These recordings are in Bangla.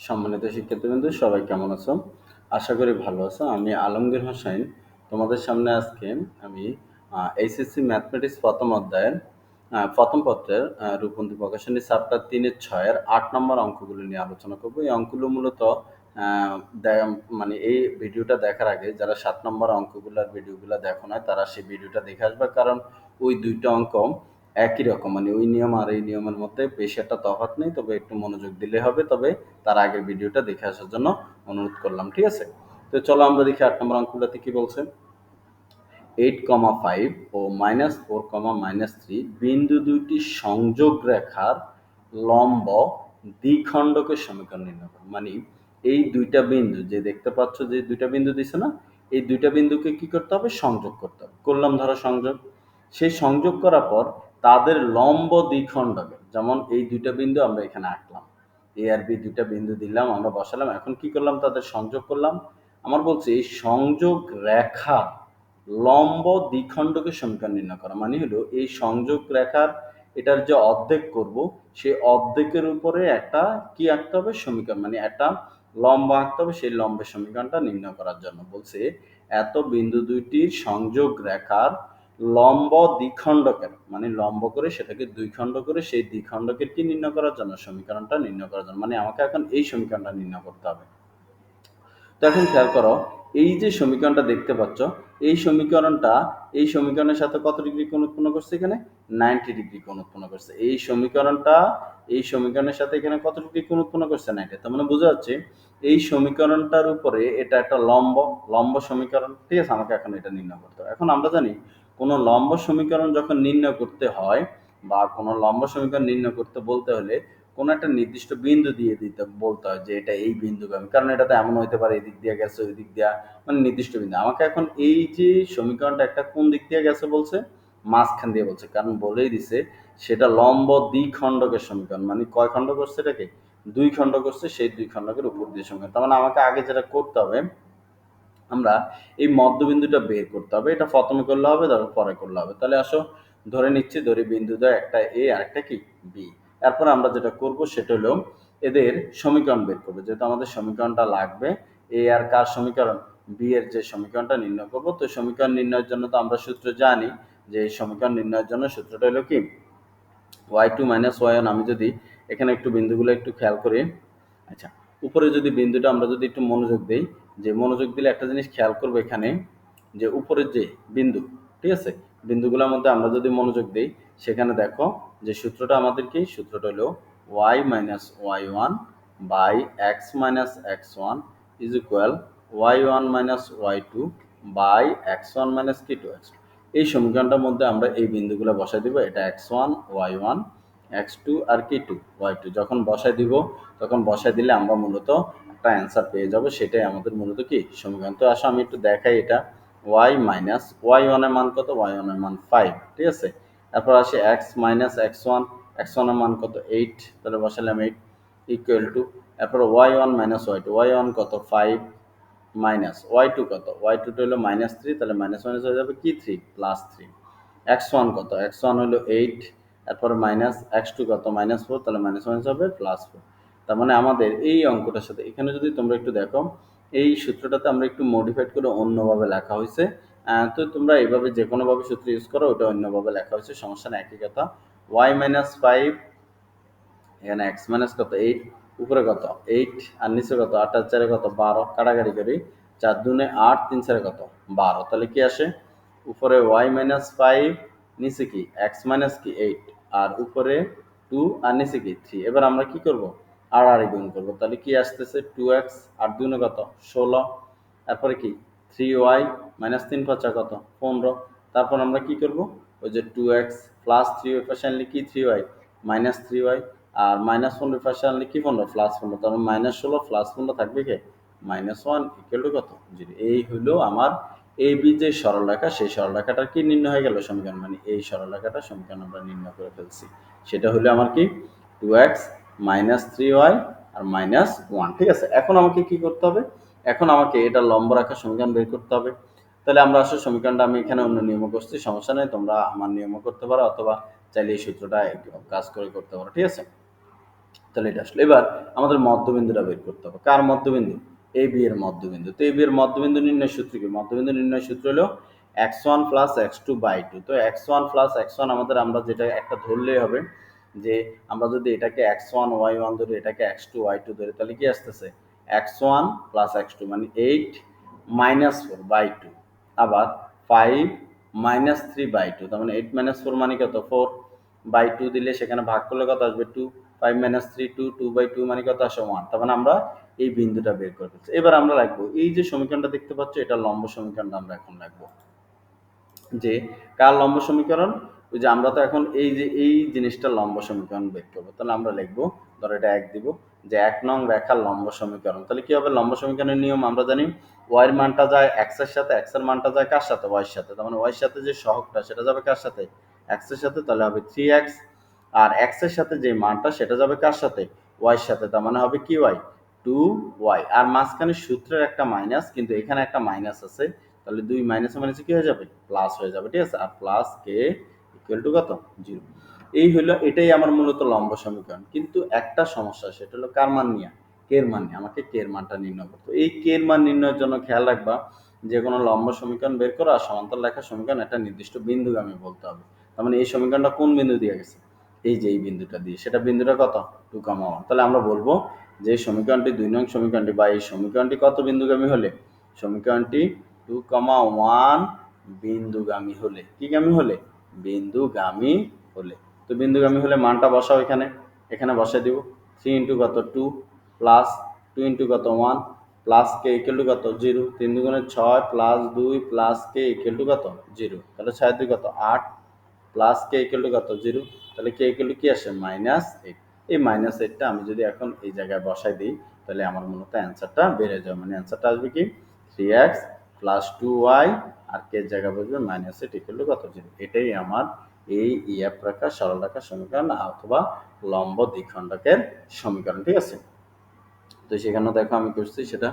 সম্মানিত শিক্ষার্থীবৃন্দ সবাই কেমন আছো? আশা করি ভালো আছো। আমি আলমগীর হোসেন। তোমাদের সামনে আজকে আমি এইচএসসি ম্যাথমেটিক্স প্রথম অধ্যায়ের প্রথম পত্রের আহ, রূপন্তী প্রকাশনী চ্যাপ্টার তিনের ছয়ের আট নম্বর অঙ্কগুলো নিয়ে আলোচনা করব। এই অঙ্কগুলো মূলত মানে এই ভিডিওটা দেখার আগে যারা সাত নম্বর অঙ্কগুলোর ভিডিওগুলো দেখো না তারা সেই ভিডিওটা দেখে আসবে। কারণ ওই দুইটা অঙ্ক একই রকম। মানে ওই নিয়ম আর এই নিয়মের মধ্যে বেশি একটা তফাৎ নেই, তবে একটু মনোযোগ দিলে হবে। তবে তার আগের ভিডিওটা দেখে আসার জন্য অনুরোধ করলাম, ঠিক আছে? তো চলো আমরা দেখি আট নম্বর অঙ্কগুলোতে কি বলছে। এইট কমা ফাইভ ও minus four comma minus three বিন্দু দুইটি সংযোগ রেখার লম্ব দ্বিখণ্ডকের সমীকরণ নির্ণয় করো। মানে এই দুইটা বিন্দু, যে দেখতে পাচ্ছ যে দুইটা বিন্দু দিছে না, এই দুইটা বিন্দুকে কি করতে হবে? সংযোগ করতে হবে। করলাম ধরো সংযোগ। সেই সংযোগ করার পর তাদের লম্ব দ্বিখণ্ডকের যেমন এই দুইটা বিন্দু আমরা এখানে আঁকলাম এ আর বি দুইটা বিন্দু দিলাম, আমরা বসালাম, এখন কি করলাম, তাদের সংযোগ করলাম। আমার বলছে এই সংযোগ রেখা লম্ব দ্বিখণ্ডকে সমীকরণ নির্ণয় করা মানে হলো এই সংযোগ রেখার এটার যে অর্ধেক করব, সেই অর্ধেকের উপরে একটা কি আঁকতে হবে, সমীকরণ মানে একটা লম্ব আঁকতে হবে, সেই লম্বের সমীকরণটা নির্ণয় করার জন্য। বলছে এত বিন্দু দুইটির সংযোগ রেখার লম্ব দ্বিখণ্ডকের মানে লম্ব করে সেটাকে দুই খণ্ড করে সেই দ্বিখণ্ডকের কি নির্ণয় করার জন্য? সমীকরণটা নির্ণয় করার জন্য। মানে আমাকে এখন এই সমীকরণটা নির্ণয় করতে হবে। তো এখন খেয়াল করো, এই যে সমীকরণটা দেখতে পাচ্ছ, এই সমীকরণটা, এই সমীকরণের সাথে কত ডিগ্রি কোণ উৎপন্ন করছে এখানে? নাইনটি ডিগ্রি কোণ উৎপন্ন করছে। এই সমীকরণটা, এই সমীকরণের সাথে এখানে কত ডিগ্রি কোণ উৎপন্ন করছে? নাইনটি। তার মানে বোঝা যাচ্ছে, এই সমীকরণটার উপরে এটা একটা লম্ব লম্ব সমীকরণ। ঠিক আছে, আমাকে এখন এটা নির্ণয় করতে হবে। এখন আমরা জানি কোনো লম্ব সমীকরণ যখন নির্ণয় করতে হয় বা কোনো লম্ব সমীকরণ নির্ণয় করতে বলতে হলে কোনো একটা নির্দিষ্ট বিন্দু দিয়ে দিতে, বলতে হয় যে এটা এই বিন্দুগামী কারণ এটা তো এমন হইতে পারে এই দিক দিয়ে গেছে ওই দিক দিয়ে মানে নির্দিষ্ট বিন্দু। আমাকে এখন এই যে সমীকরণটা একটা কোন দিক দিয়ে গেছে বলছে? মাঝখান দিয়ে বলছে, কারণ বলেই দিছে সেটা লম্ব দ্বিখণ্ডকের সমীকরণ মানে কয় খণ্ড করছে এটাকে? দুই খণ্ড করছে, সেই দুই খণ্ডকের উপর দিয়ে সমীকরণ। তার মানে আমাকে আগে যেটা করতে হবে আমরা এই মধ্যবিন্দুটা বের করতে হবে। এটা প্রথমে করলে হবে, তারপর পরে করলে হবে। তাহলে আসো, ধরে নিচ্ছি ধরে বিন্দু দ্বয় একটা এ আর একটা কি? বি এরপর আমরা যেটা করব সেটা হলো এদের সমীকরণ বের করব। যেহেতু আমাদের সমীকরণটা লাগবে এ আর কার সমীকরণ? বি এর যে সমীকরণটা নির্ণয় করব, তো সমীকরণ নির্ণয়ের জন্য তো আমরা সূত্র জানি যে এই সমীকরণ নির্ণয়ের জন্য সূত্রটা হলো কি? ওয়াই টু মাইনাস ওয়াই আমি যদি এখানে একটু বিন্দুগুলো একটু খেয়াল করি। আচ্ছা উপরে যদি বিন্দুটা আমরা যদি একটু মনোযোগ দিই যে মনোযোগ দিলে একটা জিনিস খেয়াল করব এখানে, যে উপরের যে বিন্দু, ঠিক আছে? বিন্দুগুলোর মধ্যে আমরা যদি মনোযোগ দিই, সেখানে দেখো যে সূত্রটা আমাদের কি? সূত্রটা হলো Y minus Y one by X minus X one is equal Y one minus Y two by X one minus কি টু এক্স এই সমীকরণটার মধ্যে আমরা এই বিন্দুগুলো বসাই দিব, এটা X one Y one X two আর কি টু ওয়াই টু যখন বসাই দিব, তখন বসাই দিলে আমরা মূলত একটা অ্যান্সার পেয়ে যাব, সেটাই আমাদের মূলত কি? সমীকরণ। তো আসো, আমি একটু দেখাই এটা। ওয়াই মাইনাস ওয়াই ওয়ানের মান কত? ওয়াই ওয়ানের মান ফাইভ ঠিক আছে? তারপর আসে X minus X one X ওয়ানের মান কত? এইট তাহলে বসালাম এইট ইকুয়াল টু তারপর Y one minus Y two Y one কত? ফাইভ মাইনাস ওয়াই টু কত? ওয়াই টু টু হলো মাইনাস থ্রি তাহলে মাইনাস মাইনাস হয়ে যাবে কি? Three plus three X one কত? এক্স ওয়ান হলো এইট তারপর মাইনাস এক্স টু কত? মাইনাস ফোর তাহলে মাইনাস মাইনাস হবে প্লাস ফোর তার মানে আমাদের এই অঙ্কটার সাথে, এখানে যদি তোমরা একটু দেখো, এই সূত্রটাতে আমরা একটু মডিফাইড করে অন্যভাবে লেখা হয়েছে। তো তোমরা এইভাবে যে কোনোভাবে সূত্র ইউজ করো, ওটা অন্যভাবে লেখা হয়েছে, সমস্যা নেই, একই কথা। ওয়াই মাইনাস ফাইভ এখানে এক্স মাইনাস কত? এইট উপরে কত? এইট আর নিচে কত? আট, আর চারে কত? বারো, কাটাকাটি করি। চার দুনে আট, তিন চারে কত? বারো, তাহলে কি আসে? উপরে ওয়াই মাইনাস ফাইভ নিচে কি? এক্স মাইনাস কি? এইট আর উপরে টু আর নিচে কি? থ্রি এবার আমরা কি করব? আর আর গুণ করব। তাহলে কি আসতেছে? টু এক্স আর দুনে কত? ষোলো। তারপরে কি? থ্রি ওয়াই মাইনাস তিন পাঁচা কত? পনেরো। তারপর আমরা কি করব? ওই যে two X plus three Y পাশে আনলে কি three Y minus three Y আর মাইনাস পনেরো পাশে আনলে কি পনেরো? প্লাস পনেরো। তার মাইনাস ষোলো প্লাস পনেরো থাকবে কে? মাইনাস ওয়ান ইকুয়াল টু কত? জিরো। এই হলো আমার এই বি যে সরলরেখা। সেই সরলরেখাটার কি নির্ণয় হয়ে গেল সমীকরণ? মানে এই সরলরেখাটার সমীকরণ আমরা নির্ণয় করে ফেলছি। সেটা হলো আমার কি? Two X minus three Y আর মাইনাস ওয়ান ঠিক আছে? এখন আমাকে কি করতে হবে? এখন আমাকে এটা লম্ব রাখার সমীকরণ বের করতে হবে। তাহলে আমরা আসলে সমীকরণটা আমি এখানে অন্য নিয়ম করছি সমস্যা নেই, তোমরা আমার নিয়ম করতে পারো অথবা চাইলে এই সূত্রটা কাজ করে করতে পারো, ঠিক আছে? তাহলে এটা আসলো, এবার আমাদের মধ্যবিন্দুটা বের করতে হবে। কার মধ্যবিন্দু? এ বি এর মধ্যবিন্দু। তো এ বি এর মধ্যবিন্দু নির্ণয় সূত্র কি? মধ্যবিন্দু নির্ণয় সূত্র হলো X one plus X two by two তো X one plus X one আমাদের আমরা যেটা একটা ধরলেই হবে যে আমরা যদি এটাকে এক্স ওয়ান ওয়াই ওয়ান ধরি, এটাকে এক্স টু ওয়াই টু ধরি, তাহলে কি আসতেছে? X one plus X two মানে eight minus four by two আবার five minus three by two তার মানে এইট মাইনাস ফোর মানে কত? ফোর বাই টু দিলে সেখানে ভাগ করলে কত আসবে? Two five minus three two two by two মানে কত আসে? ওয়ান তার মানে আমরা এই বিন্দুটা বের করে ফেলছি। এবার আমরা রাখব, এই যে সমীকরণটা দেখতে পাচ্ছ, এটা লম্ব সমীকরণটা আমরা এখন রাখব। যে কার লম্ব সমীকরণ? ওই যে আমরা তো এখন এই যে, এই জিনিসটা লম্ব সমীকরণ বের করব। তাহলে আমরা লিখব, ধরো এটা এক দিব, যে এক নং রেখার লম্ব সমীকরণ। তাহলে কি হবে? লম্ব সমীকরণের নিয়ম আমরা জানি ওয়াইয়ের মানটা যায় এক্সের সাথে এক্সের মানটা যায় কার সাথে? ওয়াইয়ের সাথে। তার মানে ওয়াইয়ের সাথে যে সহগটা, সেটা যাবে কার সাথে? এক্সের সাথে, তাহলে হবে থ্রি এক্স আর এক্সের সাথে যে মানটা, সেটা যাবে কার সাথে? ওয়াইয়ের সাথে। তার মানে হবে কি ওয়াই টু ওয়াই আর মাঝখানে সূত্রের একটা মাইনাস কিন্তু এখানে একটা মাইনাস আছে। তাহলে দুই মাইনাস মাইনাসে কি হয়ে যাবে? প্লাস হয়ে যাবে, ঠিক আছে? আর প্লাস কে ইকুয়াল টু কত? জিরো এই হলো এটাই আমার মূলত লম্ব সমীকরণ। কিন্তু একটা সমস্যা সেটা হলো কার মান নিয়ে? কের মান নিয়ে? আমাকে কের মানটা নির্ণয় করতে এই কের মান নির্ণয়ের জন্য খেয়াল রাখবা যে কোনো লম্ব সমীকরণ বের করো আর সমান্তর লেখা সমীকরণ একটা নির্দিষ্ট বিন্দুগামী বলতে হবে। তার মানে এই সমীকরণটা কোন বিন্দু দিয়ে গেছে? এই যে এই বিন্দুটা দিয়ে। সেটা বিন্দুটা কত? টু কামা ওয়ান তাহলে আমরা বলব যে সমীকরণটি দুই নং সমীকরণটি বা এই সমীকরণটি কত বিন্দুগামী হলে? সমীকরণটি টু কমা ওয়ান বিন্দুগামী হলে। কি গামী হলে? বিন্দুগামী হলে। তো বিন্দুগামী হলে মানটা বসাও এখানে। এখানে বসাই দিব। থ্রি ইন্টু কত টু প্লাস টু ইন্টু কত one plus K equal to কত জিরো। তিন দুগুণে ছয় প্লাস দুই প্লাস কে ইকুয়াল টু কত জিরো। তাহলে ছয় দুই কত আট প্লাস কে ইকুয়াল টু কত জিরো। তাহলে কে ইকুয়াল টু কি আসে? Minus eight. এই মাইনাস এইটটা আমি যদি এখন এই জায়গায় বসাই দিই, তাহলে আমার মূলত অ্যান্সারটা বেড়ে যাবে। মানে অ্যান্সারটা আসবে কি? Three X plus two Y আর কে জায়গা বসবে? মাইনাস টু কত? জিরো। এটাই আমার এই ইএফ রেখা সরল রেখার সমীকরণ অথবা লম্ব দ্বিখণ্ডকের সমীকরণ, ঠিক আছে? তো সেখানে দেখো আমি করছি সেটা।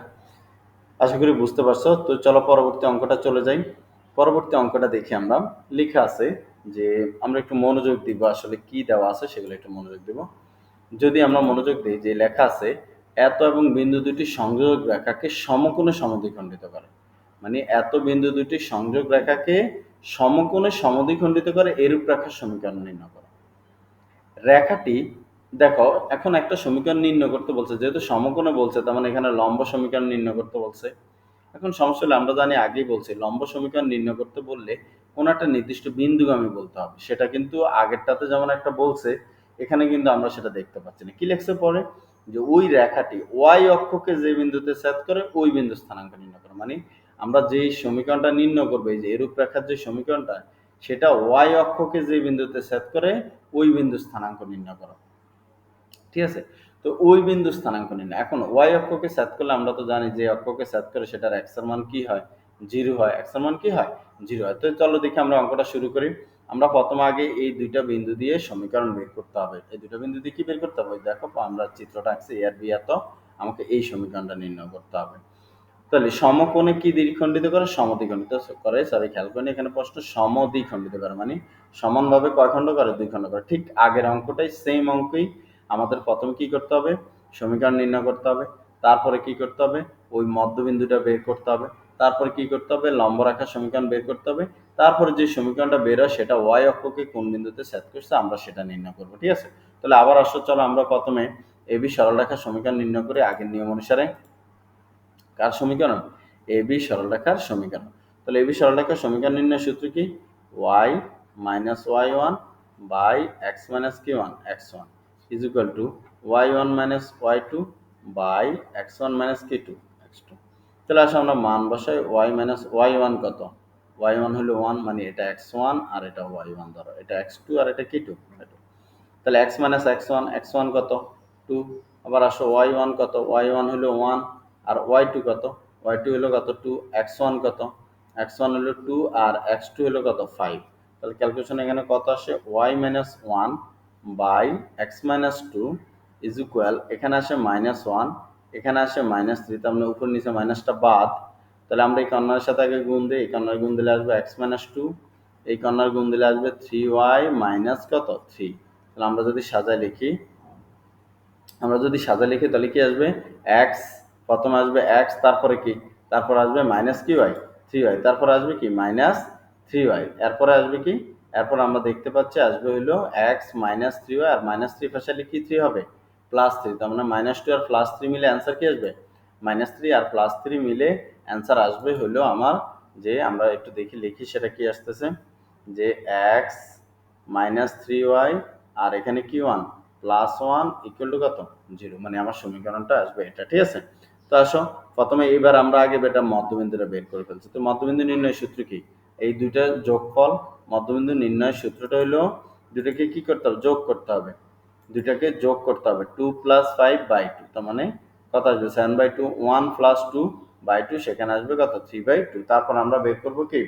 আশা করি বুঝতে পারছ। তো চলো পরবর্তী অঙ্কটা চলে যাই। পরবর্তী অঙ্কটা দেখি আমরা। লেখা আছে যে আমরা একটু মনোযোগ দিব, আসলে কি দেওয়া আছে সেগুলো একটু মনোযোগ দিব। যদি আমরা মনোযোগ দিই, যে লেখা আছে, এত এবং বিন্দু দুটি সংযোগ রেখাকে সমকোণে সমদ্বিখণ্ডিত করে। মানে এত বিন্দু দুটি সংযোগ রেখাকে সমকোণে সমদ্বিখণ্ডিত করে এরূপ রেখার সমীকরণ নির্ণয় করা। রেখাটি দেখো, এখন একটা সমীকরণ নির্ণয় করতে বলছে, যেহেতু সমকোণে বলছে, তার মানে এখানে লম্ব সমীকরণ নির্ণয় করতে বলছে। এখন সমস্যা হলে, আমরা জানি আগেই বলছি, লম্ব সমীকরণ নির্ণয় করতে বললে কোনো একটা নির্দিষ্ট বিন্দুগামী বলতে হবে। সেটা কিন্তু আগেরটাতে যেমন একটা বলছে, এখানে কিন্তু আমরা সেটা দেখতে পাচ্ছি না। কি লেখছে পরে? যে ওই রেখাটি ওয়াই অক্ষকে যে বিন্দুতে সেট করে ওই বিন্দু স্থানাঙ্ক নির্ণয় করে। মানে আমরা যে সমীকরণটা নির্ণয় করব, এই যে এরূপ রেখার যে সমীকরণটা, সেটা ওয়াই অক্ষকে যে বিন্দুতে সেট করে ওই বিন্দু স্থানাঙ্ক নির্ণয় করো। ঠিক আছে? তো ওই বিন্দু স্থানাঙ্ক নির্ণয়। এখন ওয়াই অক্ষকে সেট করলে আমরা তো জানি যে অক্ষকে সেট করে সেটার এক্সের মান কি হয়? জিরো হয়। এক্সের মান কি হয়? জিরো হয়। তো চলো দেখি আমরা অঙ্কটা শুরু করি। আমরা প্রথম আগে এই দুইটা বিন্দু দিয়ে সমীকরণ বের করতে হবে। এই দুটো বিন্দু দিয়ে কি বের করতে হবে? দেখো, আমরা চিত্রটা আঁকছি এর বি এত। আমাকে এই সমীকরণটা নির্ণয় করতে হবে। তাহলে সমকোণে কি দ্বিখণ্ডিত করে? সমদ্বিখণ্ডিত। করে সরি খেয়াল করেন, এখানে প্রশ্ন সমদ্বিখণ্ডিত করে মানে সমানভাবে কয় খণ্ড করে? দুই খণ্ড করে। ঠিক আগের অঙ্কটাই সেম অঙ্কই। আমাদের প্রথম কি করতে হবে? সমীকরণ নির্ণয় করতে হবে। তারপরে কি করতে হবে? ওই মধ্যবিন্দুটা বের করতে হবে। তারপরে কি করতে হবে? লম্ব রাখার সমীকরণ বের করতে হবে। তারপরে যে সমীকরণটা বের হয়, সেটা ওয়াই অক্ষকে কোন বিন্দুতে সেট করছে, আমরা সেটা নির্ণয় করব, ঠিক আছে? তাহলে আবার আসো, চলো আমরা প্রথমে এ বি সরল রেখার সমীকরণ নির্ণয় করে আগের নিয়ম অনুসারে কার সমীকরণ? এ বি সরলরেখার সমীকরণ। তাহলে এ বি সরলরেখার সমীকরণ নির্ণয় সূত্র কি? Y minus Y one by X minus কি one X one is equal to Y one minus Y two by X one minus কি টু এক্স টু তাহলে আসলে আমরা মান বসাই ওয়াই মাইনাস ওয়াই ওয়ান কত? ওয়াই ওয়ান হলো ওয়ান মানে এটা এক্স ওয়ান আর এটা ওয়াই ওয়ান ধরো। এটা এক্স টু আর এটা কি টু তাহলে X minus X one X one কত? টু আবার আসো ওয়াই ওয়ান কত? ওয়াই ওয়ান হলো ওয়ান আর ওয়াই টু কত? ওয়াই টু হলো কত? টু এক্স ওয়ান কত? এক্স ওয়ান হলো টু আর এক্স টু হলো কত? ফাইভ তাহলে ক্যালকুলেশন এখানে কত আসে? Y minus one by X minus two is equal এখানে আসে মাইনাস ওয়ান এখানে আসে মাইনাস থ্রি তার মানে উপর নিচে মাইনাসটা বাদ। তাহলে আমরা এই কর্নারের সাথে আগে গুণ দিই, এই কর্নার গুণ দিলে আসবে এক্স মাইনাস টু এই কর্নার গুণ দিলে আসবে থ্রি ওয়াই মাইনাস কত? থ্রি তাহলে আমরা যদি সাজায় লিখি, আমরা যদি সাজা লিখি, তাহলে কি আসবে? এক্স প্রথমে আসবে এক্স তারপরে কি? তারপর আসবে মাইনাস কি ওয়াই থ্রি ওয়াই তারপর আসবে কি? মাইনাস থ্রি ওয়াই এরপরে আসবে কি? এরপর আমরা দেখতে পাচ্ছি আসবে হইল এক্স মাইনাস থ্রি ওয়াই আর মাইনাস থ্রি পাশে কি থ্রি হবে? প্লাস থ্রি তার মানে মাইনাস টু আর প্লাস থ্রি মিলে অ্যান্সার কি আসবে? মাইনাস থ্রি আর প্লাস থ্রি মিলে অ্যান্সার আসবে হলো আমার যে আমরা একটু দেখি, লিখি সেটা কি আসতেছে? যে এক্স মাইনাস থ্রি ওয়াই আর এখানে কি one plus one equal to কত? জিরো মানে আমার সমীকরণটা আসবে এটা, ঠিক আছে? তো আসো, প্রথমে এইবার আমরা আগে বেটা মধ্যবিন্দুটা বের করে ফেলছি। তো মধ্যবিন্দু নির্ণয় সূত্র কি? এই দুইটা যোগফল, মধ্যবিন্দু নির্ণয় সূত্রটা হলো দুটাকে কি করতে হবে? যোগ করতে হবে। দুইটাকে যোগ করতে হবে। Two plus five by two তার মানে কত আসবে? Seven by two one plus two by two সেখানে আসবে কত? থ্রি বাই টু তারপর আমরা বের করব কি?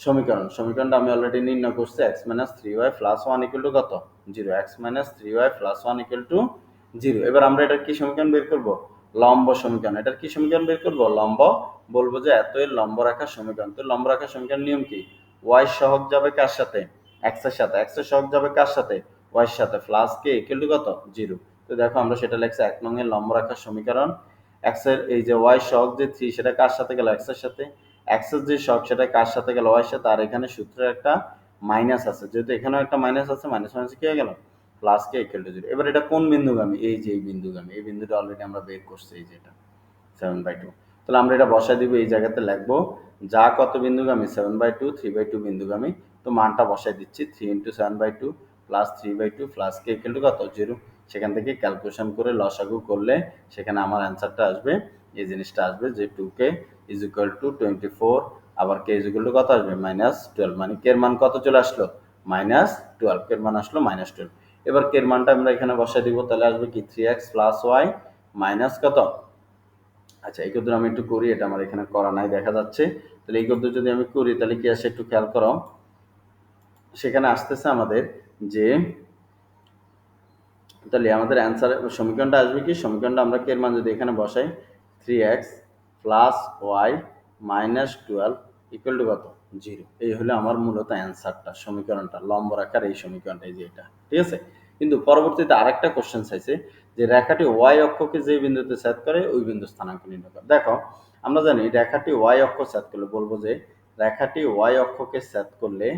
সমীকরণ। সমীকরণটা আমি অলরেডি নির্ণয় করছি X minus three Y plus one equal to কত? Zero X minus three Y plus one equal to zero এবার আমরা এটার কি সমীকরণ বের করব? লম্ব সমীকরণ। এটার কি সমীকরণ বের করব? লম্ব। বলব যে এত এর লম্ব রাখার সমীকরণ। তো লম্ব রাখার সমীকরণ নিয়ম কি? ওয়াই সহগ যাবে কার সাথে? এক্সের সাথে। এক্সের সহগ যাবে কার সাথে? ওয়াই এর সাথে। প্লাস কে টু কত? জিরো তো দেখো আমরা সেটা লিখছি এক নং এর লম্ব রাখার সমীকরণ। এক্সের এই যে ওয়াই সহগ যে থ্রি সেটা কার সাথে গেল? এক্সের সাথে। এক্সের যে শক সেটা কার সাথে গেল? ওয়াই সাথে। আর এখানে সূত্রের একটা মাইনাস আছে। যেহেতু এখানেও একটা মাইনাস আছে মাইনাস মাইনাস কি হয়ে গেল? Plus K equal to zero এবার এটা কোন বিন্দুগামী? এই যে এই বিন্দুগামী। এই বিন্দুটা অলরেডি আমরা বের করছি, এই যেটা সেভেন বাই টু তাহলে আমরা এটা বসায় দিব, এই জায়গাতে লিখব, যা কত বিন্দুগামী? Seven by two three by two বিন্দুগামী। তো মানটা বসাই দিচ্ছি three into seven by two plus three by two plus K equal to কত? জিরো সেখান থেকে ক্যালকুলেশন করে লসাগু করলে সেখানে আমার অ্যান্সারটা আসবে, এই জিনিসটা আসবে যে two K is equal to twenty four আবার কে ইজ ইকুয়াল টু কত আসবে? মাইনাস টুয়েলভ মানে কের মান কত চলে আসলো? মাইনাস টুয়েলভ কের মান আসলো মাইনাস টুয়েলভ এবার কের মানটা আমরা এখানে বসাই দিব, তাহলে আসবে কি? Three X plus Y minus কত? আচ্ছা এই কদ্দুর আমি একটু করি, এটা আমার এখানে করা নাই, দেখা যাচ্ছে। তাহলে এই কদ্দুর যদি আমি করি, তাহলে কি আসে একটু খেয়াল করো। সেখানে আসতেছে আমাদের যে, তাহলে আমাদের অ্যান্সার সমীকরণটা আসবে কি? সমীকরণটা আমরা কের মান যদি এখানে বসাই three X plus Y minus twelve equal to কত? জিরো এই হলো আমার মূলত অ্যান্সারটা সমীকরণটা লম্ব রাখার এই সমীকরণটা যে এটা। ঠিক আছে? কিন্তু পরবর্তীতে আরেকটা কোশ্চেন চাইছে যে রেখাটি ওয়াই অক্ষকে যে বিন্দুতে সেট করে, ওই বিন্দু স্থানাঙ্ক নির্ণয় করে। দেখো, আমরা জানি রেখাটি ওয়াই অক্ষ সেট করলে, বলব যে রেখাটি ওয়াই অক্ষকে সেট করলে,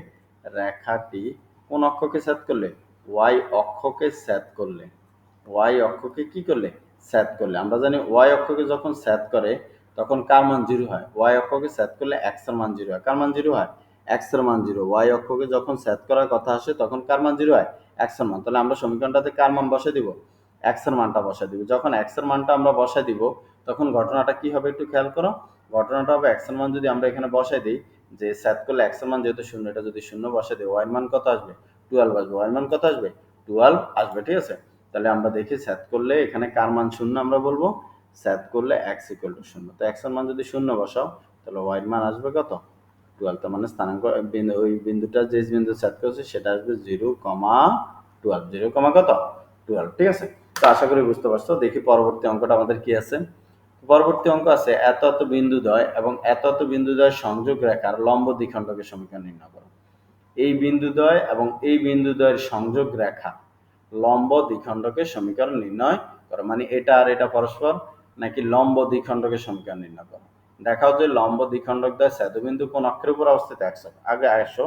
রেখাটি কোন অক্ষকে সেট করলে? ওয়াই অক্ষকে সেট করলে। ওয়াই অক্ষকে কি করলে? সেট করলে। আমরা জানি ওয়াই অক্ষকে যখন সেট করে, তখন কার মান জিরো হয়? ওয়াই অক্ষকে সেট করলে এক্সের মান জিরো হয়। কার মান জিরো হয়? এক্সের মান জিরো ওয়াই অক্ষকে যখন সেট করার কথা আসে, তখন কার মান জিরো হয়? এক্সের মান। তাহলে আমরা সমীকরণটাতে কার মান বসে দিব? এক্সের মানটা বসাই দিব। যখন এক্সের মানটা আমরা বসাই দিব, তখন ঘটনাটা কি হবে একটু খেয়াল করো? ঘটনাটা হবে এক্সের মান যদি আমরা এখানে বসাই দিই, যে সেট করলে এক্সের মান যেহেতু শূন্য, এটা যদি শূন্য বসাই দিই ওয়াই মান কত আসবে? টুয়েলভ আসবে। ওয়াই মান কত আসবে? টুয়েলভ আসবে, ঠিক আছে? তাহলে আমরা দেখি সেট করলে এখানে কার মান শূন্য আমরা বলব? সেট করলে এক্স ইকুয়াল টু শূন্য। তো এক্সের মান যদি শূন্য বসাও, তাহলে ওয়াই মান আসবে কত? টুয়েলভ তার মানে স্থানাঙ্ক ওই বিন্দুটা যে বিন্দু সেট করেছে, সেটা আসবে zero comma twelve zero comma কত? টুয়েলভ ঠিক আছে? তো আশা করি বুঝতে পারছ। দেখি পরবর্তী অঙ্কটা আমাদের কি আছে? পরবর্তী অঙ্ক আছে, এত এত বিন্দুদ্বয় এবং এত এত বিন্দুদ্বয় সংযোগ রেখার লম্ব দ্বিখণ্ডকের সমীকরণ নির্ণয় করো। এই বিন্দুদ্বয় এবং এই বিন্দুদ্বয়ের সংযোগ রেখা লম্ব দ্বিখণ্ডকের সমীকরণ নির্ণয় করো। মানে এটা আর এটা পরস্পর নাকি লম্ব দ্বিখণ্ডকের সমীকরণ নির্ণয় করো? দেখাও যে লম্ব দ্বিখণ্ডক দ্বয় সেতুবিন্দু কোন অক্ষরের উপর অবস্থিত একশো আগে একশো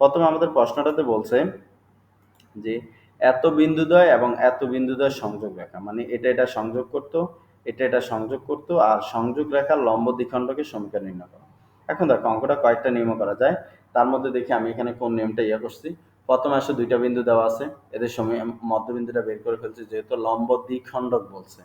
প্রথমে আমাদের প্রশ্নটাতে বলছে যে এত বিন্দুদ্বয় এবং এত বিন্দুদ্বয় সংযোগ রেখা মানে এটা এটা সংযোগ করতো, এটা এটা সংযোগ করতো, আর সংযোগ রেখা লম্ব দ্বিখণ্ডকের সমীকরণ নির্ণয় করো। এখন দেখো, অঙ্কটা কয়েকটা নিয়ম করা যায়। তার মধ্যে দেখি আমি এখানে কোন নিয়মটা ইয়ে করছি। প্রথমে আসে, দুইটা বিন্দু দেওয়া আছে। এদের সময় মধ্যবিন্দুটা বের করে ফেলছি, যেহেতু লম্ব দ্বিখণ্ডক বলছে।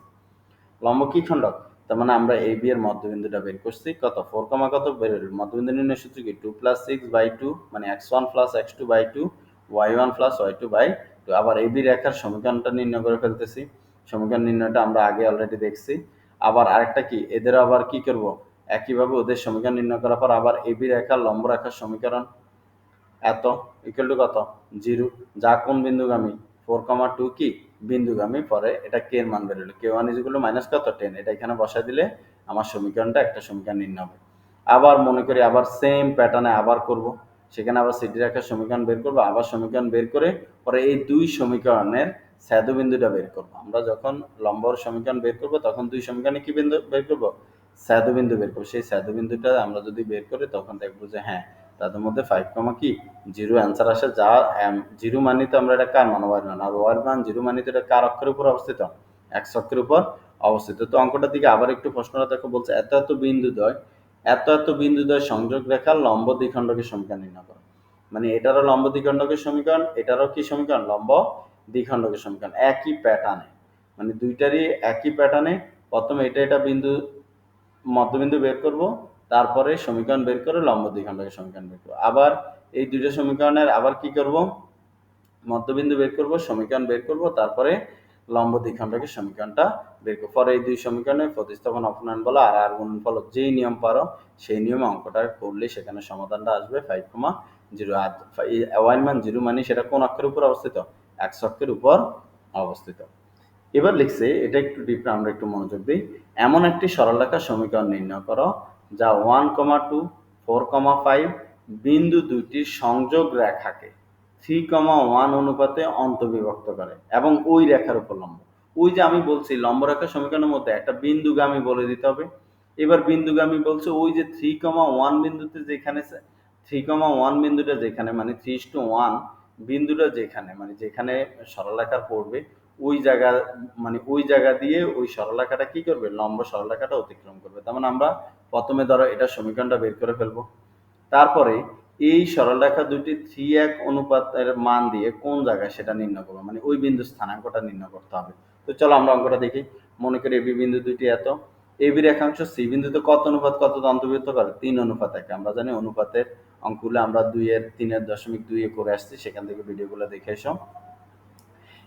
লম্ব কি খণ্ডক? তার মানে আমরা এই বি এর মধ্যবিন্দুটা বের করছি। কত? ফোর কমা কত? বের মধ্যবিন্দু নির্ণয় সূত্র কি? Two plus six by two মানে X one plus X two by two Y one plus Y two by two আবার এই বি রেখার সমীকরণটা নির্ণয় করে ফেলতেছি। সমীকরণ নির্ণয়টা আমরা আগে অলরেডি দেখছি। আবার আরেকটা কি? এদের আবার কি করব? একইভাবে ওদের সমীকরণ নির্ণয় করার পর আবার এ বি রেখার লম্ব রেখার সমীকরণ। এত? ইকুয়াল টু কত? জিরো যা কোন বিন্দুগামী? ফোর কমা টু কি? বিন্দুগামী পরে এটা কে এর মান বেরোলো। কে ওয়ান ইজিগুলো মাইনাস কত? টেন এটা এখানে বসাই দিলে আমার সমীকরণটা একটা সমীকরণ নির্ণয় হবে। আবার মনে করি আবার সেম প্যাটার্নে আবার করব। সেখানে আবার সিটি রেখার সমীকরণ বের করব, আবার সমীকরণ বের করে পরে এই দুই সমীকরণের স্যাদু বিন্দুটা বের করব। আমরা যখন লম্বর সমীকরণ বের করব, তখন দুই সমীকরণে কি বিন্দু বের করব? স্যাদু বিন্দু বের করব। সেই স্যাদু বিন্দুটা আমরা যদি বের করি, তখন দেখব যে হ্যাঁ তাদের মধ্যে ফাইভ কমা কি? জিরো অ্যান্সার আসে, যা জিরো মানি তো আমরা এটা কার মান ওয়ার মান আর ওয়ার মান, জিরো মানি তো এটা কার অক্ষরের উপর অবস্থিত? এক অক্ষের উপর অবস্থিত। তো অঙ্কটার দিকে আবার একটু প্রশ্নটা দেখো, বলছে, এত এত বিন্দু দয় এত এত বিন্দু দয় সংযোগ রেখার লম্ব দ্বিখণ্ডকের সমীকরণ নির্ণয় করো। মানে এটারও লম্ব দ্বিখণ্ডকের সমীকরণ, এটারও কি সমীকরণ? লম্ব দ্বিখণ্ডকের সমীকরণ, একই প্যাটার্নে মানে দুইটারই একই প্যাটার্নে প্রথমে এটা এটা বিন্দু, মধ্যবিন্দু বের করব তারপরে সমীকরণ বের করে লম্ব দ্বিখণ্ডকের সমীকরণ বের করব। আবার এই দুইটা সমীকরণের আবার কি করব? মধ্যবিন্দু বের করব, সমীকরণ বের করব, তারপরে লম্ব দ্বিখণ্ডকের সমীকরণটা বের করব। পরে এই দুই সমীকরণে প্রতিস্থাপন অপনয়ন বলো, আর আর গুণফল যেই নিয়ম পারো, সেই নিয়মে অঙ্কটা করলে সেখানে সমাধানটা আসবে ফাইভ কমা জিরো আর ওয়ান মান জিরো মানে সেটা কোন অক্ষের উপর অবস্থিত? এক অক্ষের উপর অবস্থিত। এবার লিখছে, এটা একটু ডিপে আমরা একটু মনোযোগ দিই। এমন একটি সরলরেখার সমীকরণ নির্ণয় করো যা one comma two four comma five বিন্দু দুইটির সংযোগ রেখাকে থ্রি কমা ওয়ান অনুপাতে অন্তর্বিভক্ত করে এবং ওই রেখার উপর লম্ব। ওই যে আমি বলছি লম্ব রেখার সমীকরণের মধ্যে একটা বিন্দুগামী বলে দিতে হবে। এবার বিন্দুগামী বলছে ওই যে থ্রি কমা ওয়ান বিন্দুতে যেখানে থ্রি কমা ওয়ান বিন্দুটা যেখানে মানে থ্রি টু ওয়ান বিন্দুটা যেখানে মানে যেখানে সরলরেখার পড়বে, ওই জায়গা মানে ওই জায়গা দিয়ে ওই সরলরেখাটা কি করবে? লম্ব সরলরেখাটা অতিক্রম করবে। তার মানে আমরা প্রথমে ধরো এটা সমীকরণটা বের করে ফেলব। তারপরে এই সরল সরলরেখা দুটি থ্রি এক অনুপাতের মান দিয়ে কোন জায়গায় সেটা নির্ণয় করব? মানে ওই বিন্দু স্থানাঙ্কটা নির্ণয় করতে হবে। তো চলো আমরা অঙ্কটা দেখি। মনে করি এবি বিন্দু দুইটি এত। এবি রেখাংশ সি বিন্দুতে কত অনুপাত, কত অন্তর্ভুক্ত করে? তিন অনুপাত একে। আমরা জানি অনুপাতের অঙ্কগুলো আমরা দুইয়ের তিনের দশমিক দুইয়ে করে আসছি। সেখান থেকে ভিডিওগুলো দেখে এসো।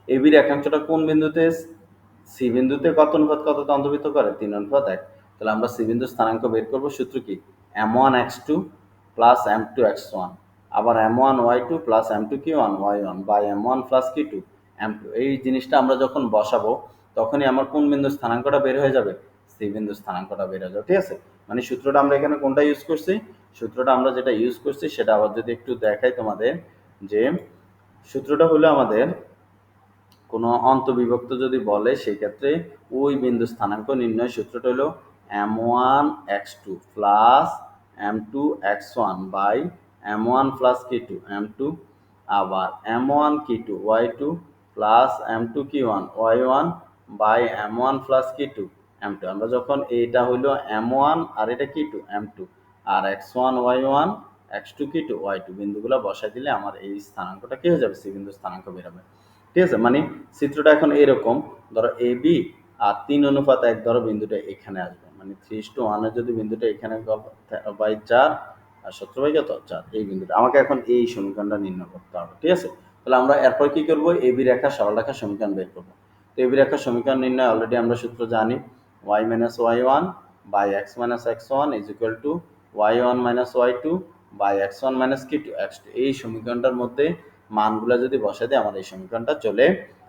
এবি রেখাংশটা কোন বিন্দুতে? সি বিন্দুতে কত অনুপাত, কত অন্তর্ভুক্ত করে? তিন অনুপাত এক। তাহলে আমরা সি বিন্দু স্থানাঙ্ক বের করব। সূত্র কি? M one X two plus M two X one আবার M one Y two plus M two কি one Y one by M one plus কি টু এম টু এই জিনিসটা আমরা যখন বসাবো, তখনই আমার কোন বিন্দু স্থানাঙ্কটা বের হয়ে যাবে? সি বিন্দু স্থানাঙ্কটা বের হয়ে যাবে, ঠিক আছে? মানে সূত্রটা আমরা এখানে কোনটা ইউজ করছি? সূত্রটা আমরা যেটা ইউজ করছি, সেটা আবার যদি একটু দেখাই তোমাদের যে সূত্রটা হলো আমাদের কোনো অন্তবিভক্ত যদি বলে, সেই ক্ষেত্রে ওই বিন্দু স্থানাঙ্ক নির্ণয় সূত্রটা হলো M one X two plus M two X one by M one plus কি টু এম টু আবার এম ওয়ান কি two Y two plus M two কি one Y one by M one plus কি টু এম টু আমরা যখন এইটা হইল এম ওয়ান আর এটা কি টু এম টু আর X one Y one X two কি টু ওয়াই টু বিন্দুগুলো বসাই দিলে আমার এই স্থানাঙ্কটা কি হয়ে যাবে? সি বিন্দু স্থানাঙ্ক বেরোবে ঠিক আছে? মানে চিত্রটা এখন এরকম ধরো এ বি আর তিন অনুপাত এক, ধরো বিন্দুটা এখানে আসবে। মানে থ্রি টু ওয়ানের যদি বিন্দুটা এখানে বাই চার আর সত্তর বাই কত? চার। এই বিন্দুটা। আমাকে এখন এই সমীকরণটা নির্ণয় করতে হবে, ঠিক আছে? তাহলে আমরা এরপর কি করব? এ, বি রেখা, সরল রেখা সমীকরণ বের করব। তো এ, বি রেখা সমীকরণ নির্ণয় অলরেডি আমরা সূত্র জানি। Y minus Y one by X minus X one is equal to Y one minus Y two by X one minus কি টু এক্স টু এই সমীকরণটার মধ্যে মানগুলো যদি বসাই দেয় আমাদের এই সমীকরণটা চলে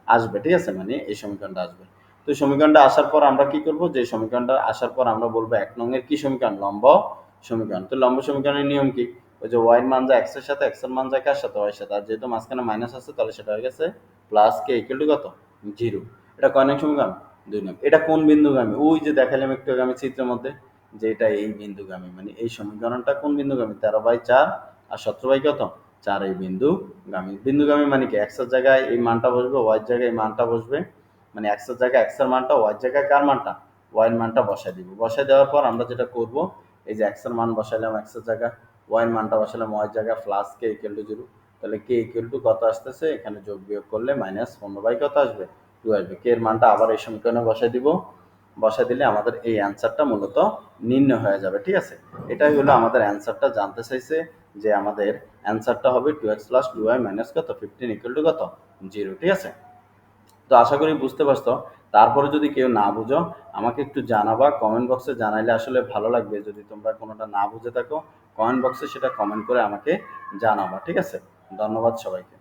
আসবে, ঠিক আছে? মানে এই সমীকরণটা আসবে। তো সমীকরণটা আসার পর আমরা কি করব? যে সমীকরণটা আসার পর আমরা বলব এক নংয়ের কি সমীকরণ? লম্ব সমীকরণ। তো লম্ব সমীকরণের নিয়ম কি? ওই যে ওয়াই মান যায় এক্সের সাথে এক্সের মান যায় কার সাথে? ওয়াই সাথে। আর যেহেতু মাঝখানে মাইনাস আছে, তাহলে সেটা হয়ে গেছে প্লাস কে ইকুয়াল টু কত? জিরো এটা কয় নং সমীকরণ? দুই নং। এটা কোন বিন্দুগামী? ওই যে দেখালাম একটু আগে চিত্রের মধ্যে যে এটা এই বিন্দুগামী। মানে এই সমীকরণটা কোন বিন্দুগামী? তেরো বাই চার আর সতেরো বাই কত? চার এই বিন্দুগামী। বিন্দুগামী মানে কি? এক্সের জায়গায় এই মানটা বসবে ওয়াই জায়গায় এই মানটা বসবে। মানে এক্সের জায়গায় এক্সের মানটা ওয়াই জায়গায় কার মানটা? ওয়াইয়ের মানটা বসাই দিব। বসাই দেওয়ার পর আমরা যেটা করব, এই যে এক্সের মান বসাইলাম এক্সের জায়গা ওয়াইয়ের মানটা বসালাম ওয়াই জায়গায় plus K equal to zero তাহলে কে ইকুয়াল টু কত আসতেছে? এখানে যোগ বিয়োগ করলে মাইনাস পনেরো বাই কত আসবে? টু আসবে। কে এর মানটা আবার এই সমীকরণে বসাই দিব। বসাই দিলে আমাদের এই অ্যান্সারটা মূলত নির্ণয় হয়ে যাবে, ঠিক আছে? এটাই হলো আমাদের অ্যান্সারটা জানতে চাইছে যে আমাদের অ্যান্সারটা হবে two X plus two Y minus কত? ফিফটিন ইকুয়াল টু কত? জিরো ঠিক আছে? তো আশা করি বুঝতে পারছ। তারপরে যদি কেউ না বুঝো, আমাকে একটু জানাবা কমেন্ট বক্সে জানাইলে আসলে ভালো লাগবে। যদি তোমরা কোনোটা না বুঝে থাকো কমেন্ট বক্সে সেটা কমেন্ট করে আমাকে জানাবা, ঠিক আছে? ধন্যবাদ সবাইকে।